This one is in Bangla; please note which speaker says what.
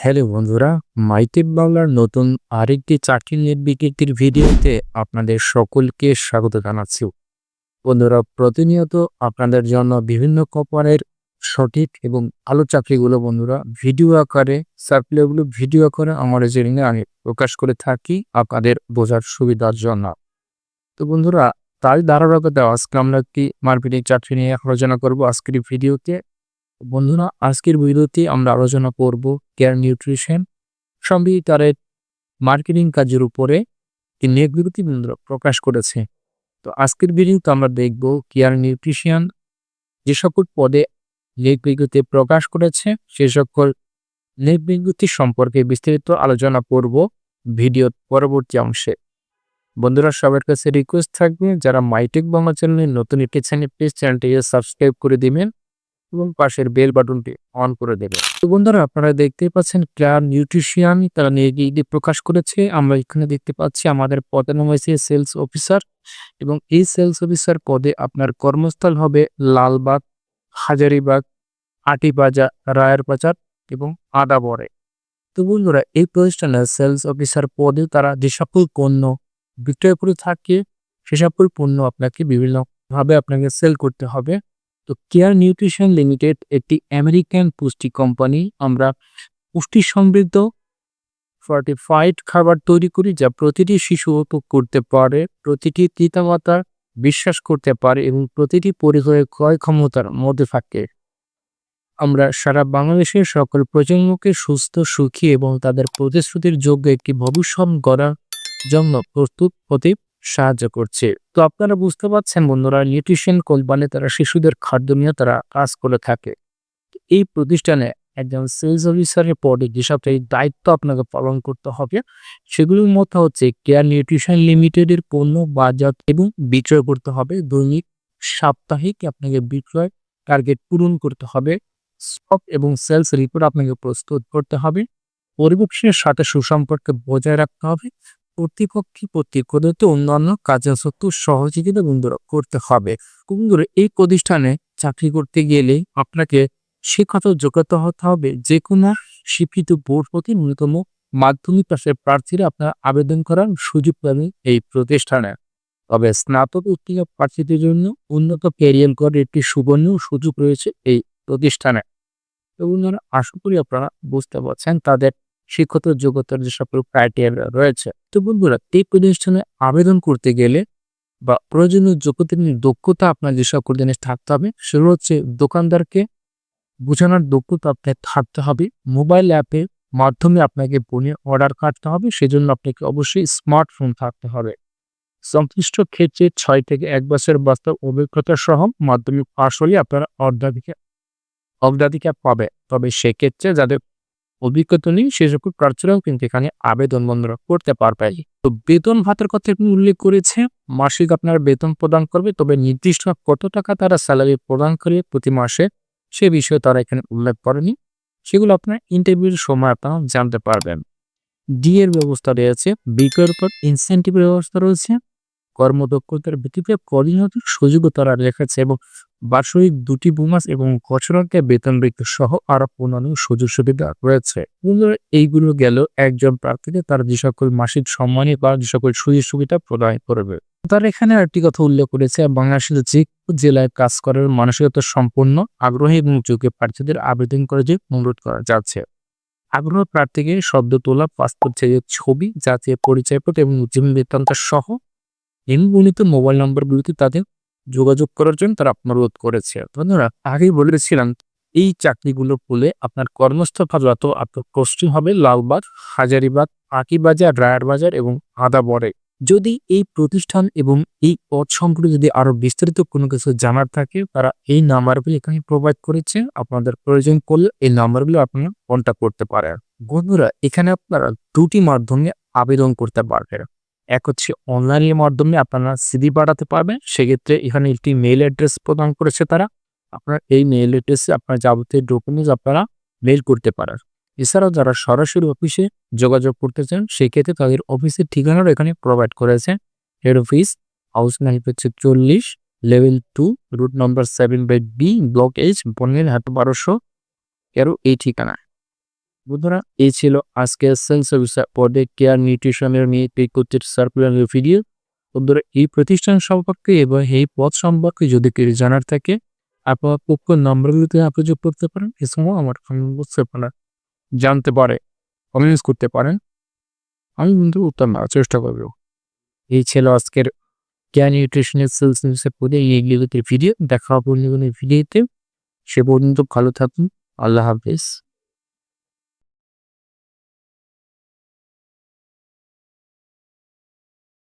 Speaker 1: হ্যালো বন্ধুরা মাইটেক বাংলার নতুন আরেকটি চাকরি বিজ্ঞপ্তির ভিডিওতে আপনাদের সকলকে স্বাগত জানাচ্ছি। বন্ধুরা, প্রতিনিয়ত আপনাদের জন্য বিভিন্ন কোম্পানির সঠিক এবং আলো চাকরিগুলো বন্ধুরা ভিডিও আকারে, সার্কুলারগুলো ভিডিও আকারে আমার চ্যানেলে আমি প্রকাশ করে থাকি আপনাদের বোঝার সুবিধার জন্য। তো বন্ধুরা তাই ধারাবাহিকতা আজকে আমরা একটি মার্কেটিং চাকরি নিয়ে আলোচনা করব। আজকের ভিডিওতে বন্ধুরা, আজকের ভিডিওতে আমরা আলোচনা করব কেয়ার নিউট্রিশন সম্বিতারের মার্কেটিং কাজের উপরে বন্ধুরা প্রকাশ করেছে। তো আজকের ভিডিওতে আমরা দেখব কেয়ার নিউট্রিশন যে সকল পদে নিয়োগ বিজ্ঞপ্তি প্রকাশ করেছে, সে সকল নিয়োগ বিজ্ঞপ্তি সম্পর্কে বিস্তারিত আলোচনা করব ভিডিওর পরবর্তী অংশে। বন্ধুরা, সবার কাছে রিকোয়েস্ট থাকবে, যারা মাইটেক বাংলা চ্যানেলে নতুন একটি চ্যানেল প্লিজ চ্যানেলটিকে সাবস্ক্রাইব করে দিবেন। এবং পাশের বেল বাটনটি অন করে দেবেন। তো বন্ধুরা, আপনারা দেখতেই পাচ্ছেন ক্লিয়ার নিউট্রিশিয়ান, তারা গিয়ে প্রকাশ করেছে। আমরা এখানে দেখতে পাচ্ছি আমাদের পদের নাম হয়েছে সেলস অফিসার এবং এই সেলস অফিসার পদে আপনার কর্মস্থল হবে লালবাগ, হাজারিবাগ, আটিবাজার রায়ের বাজার এবং আদাবরে। তো বন্ধুরা, এই প্রতিষ্ঠানের সেলস অফিসার পদে তারা যে সকল পণ্য বিক্রয় করে থাকে, সে সকল পণ্য আপনাকে বিভিন্নভাবে আপনাকে সেল করতে হবে। তো কেয়ার নিউট্রিশন লিমিটেড একটি আমেরিকান পুষ্টি কোম্পানি আমরা পুষ্টি সমৃদ্ধ ফর্টিফাইড খাবার তৈরি করি যা প্রতিটি শিশু উপভোগ করতে পারে, প্রতিটি পিতামাতা বিশ্বাস করতে পারে এবং প্রতিটি পরিবারের ক্রয় ক্ষমতার মধ্যে থাকে। আমরা সারা বাংলাদেশের সকল প্রজন্মকে সুস্থ, সুখী এবং তাদের প্রতিশ্রুতির যোগ্য একটি ভবিষ্যৎ গড়ার জন্য প্রস্তুত হতে সাহায্য করছে। তো আপনারা বুঝতে পারছেন বন্ধুরা নিউট্রিশন কোম্পানি তারা শিশুদের খাদ্য নিয়ে তারা কাজ করে থাকে। এই প্রতিষ্ঠানে একজন সেলস অফিসারের পদে যেসব দায়িত্ব আপনাকে পালন করতে হবে, সেগুলোর মধ্যে হচ্ছে কেয়ার নিউট্রিশন লিমিটেডের পণ্য, বাজার এবং বিক্রয় করতে হবে। দৈনিক, সাপ্তাহিক আপনাকে বিক্রয় টার্গেট পূরণ করতে হবে। স্টক এবং সেলস রিপোর্ট আপনাকে প্রস্তুত করতে হবে। পরিবেশের সাথে সুসম্পর্ক বজায় রাখতে হবে। প্রতিপক্ষী প্রতিপদতে অন্যান্য কার্যসত্য সহযোগিতা বন্ধুরা করতে হবে। বন্ধুরা এই প্রতিষ্ঠানে চাকরি করতে গেলে আপনাকে শিক্ষাত যোগ্যতা হতে হবে যে কোনো শিক্ষিত বোর্ড প্রতি ন্যূনতম মাধ্যমিক পাশের প্রার্থীরা আপনার আবেদন করার সুযোগ পাবেন এই প্রতিষ্ঠানে। তবে স্নাতক উত্তীর্ণ প্রার্থীদের জন্য উন্নত ক্যারিয়ার করার একটি সুবর্ণ সুযোগ রয়েছে এই প্রতিষ্ঠানে। এবং আশা করি আপনারা বুঝতে পারছেন তাদের শিক্ষত যোগ্যতার যে সকল ক্রাইটেরিয়া রয়েছে। তো বন্ধুরা, এই প্রতিষ্ঠানে আবেদন করতে গেলে বা প্রয়োজনীয় যোগ্যতা দক্ষতা আপনার যে সকল জিনিস থাকতে হবে, সেগুলো হচ্ছে দোকানদারকে বোঝানোর দক্ষতা আপনার থাকতে হবে মোবাইল অ্যাপের মাধ্যমে আপনাকে পণ্যের অর্ডার কাটতে হবে, সেজন্য আপনাকে অবশ্যই স্মার্টফোন থাকতে হবে। সংশ্লিষ্ট ক্ষেত্রে ছয় থেকে এক বছর বাস্তব অভিজ্ঞতা সহ মাধ্যমিক পাশ হলে আপনারা অর্ধাধিকার অগ্রাধিকার পাবে তবে সেক্ষেত্রে যাদের অভিজ্ঞতা নেই সে সকল প্রার্থীরাও কিন্তু এখানে আবেদন বন্ধরা করতে পারবে। তো বেতন ভাতার কথা এখানে উল্লেখ করেছে মাসিক আপনার বেতন প্রদান করবে, তবে নির্দিষ্ট কত টাকা তারা স্যালারি প্রদান করে প্রতি মাসে সে বিষয়ে তারা এখানে উল্লেখ করেনি। সেগুলো আপনার ইন্টারভিউর সময় আপনারা জানতে পারবেন। ডি এর ব্যবস্থা রয়েছে বিক্রয়ের উপর ইনসেন্টিভের ব্যবস্থা রয়েছে কর্মদক্ষতার ভিত্তিতে পরিণত সুযোগও তারা রেখেছে এবং বার্ষিক দুটি বোনাস এবং বছরকে বেতন বৃদ্ধি সহ আরও অন্যান্য সুযোগ সুবিধা রয়েছে। এইগুলো গেল একজন প্রার্থীকে তার যে সকল মাসিক সম্মানী বা যে সকল সুযোগ সুবিধা প্রদান করবে। তার এখানে একটি কথা উল্লেখ করেছে, বাংলাদেশের যে জেলায় কাজ করার মানসিকতা সম্পন্ন, আগ্রহী এবং যোগ্য প্রার্থীদের আবেদন করে যে অনুরোধ করা যাচ্ছে। আগ্রহ প্রার্থীকে শব্দ তোলা, পাসপোর্ট ছবি, জাতীয় পরিচয়পত্র এবং জীবন বৃত্তান্ত সহ নিম্নবর্ণিত মোবাইল নম্বরগুলিতে তাদের যোগাযোগ করার জন্য তারা অনুরোধ করেছে। বন্ধুরা, আগেই বলেছিলাম, এই চাকরিগুলো বলে আপনার কর্মস্থল যত আপনার পোস্টিং হবে লালবাগ, হাজারিবাগ, আকিবাজার রায়ার বাজার এবং আদাবরে। যদি এই প্রতিষ্ঠান এবং এই পদ সম্পর্কে যদি আরও বিস্তারিত কোনো কিছু জানার থাকে, তারা এই নাম্বারগুলি এখানে প্রোভাইড করেছে। আপনাদের প্রয়োজন করলে এই নাম্বারগুলো আপনারা কন্ট্যাক্ট করতে পারেন। বন্ধুরা, এখানে আপনারা দুটি মাধ্যমে আবেদন করতে পারবেন। এক হচ্ছে অনলাইনের মাধ্যমে আপনারা সিডি পাঠাতে পারবেন। সেক্ষেত্রে এখানে একটি মেইল অ্যাড্রেস প্রদান করেছে তারা। আপনার এই মেইল অ্যাড্রেসে আপনার যাবতীয় ডকুমেন্টস আপনারা মেইল করতে পারেন। এছাড়াও যারা সরাসরি অফিসে যোগাযোগ করতে চান, সেক্ষেত্রে তাদের অফিসের ঠিকানাও এখানে প্রোভাইড করেছে। হেড অফিস হাউস নাম্বার হচ্ছে চল্লিশ level two route number seven by B block H বনের হাট বারোশো। এরও এই ঠিকানা বন্ধুরা, এই ছিল আজকের সেন্স অফিসার পদে কেয়ার নিউট্রিশনের নিয়ে বিজ্ঞপ্তির সার্কুলার ভিডিও বন্ধুরা, এই প্রতিষ্ঠান সম্পর্কে এবং এই পদ সম্পর্কে যদি কেউ জানার থাকে, আপনার পক্ষ নম্বরগুলিতে আপনি যোগ করতে পারেন। এছাড়াও আমার বুঝতে পারেন জানতে পারে কমেন্টস করতে পারেন। আমি কিন্তু উত্তর নেওয়ার চেষ্টা করব। এই ছিল আজকের জ্ঞান নিউট্রিশনের সেলস নিউজের পরে এই ভিডিও দেখা হবে ভিডিওতে সে পর্যন্ত ভালো থাকুন, আল্লাহ হাফিজ।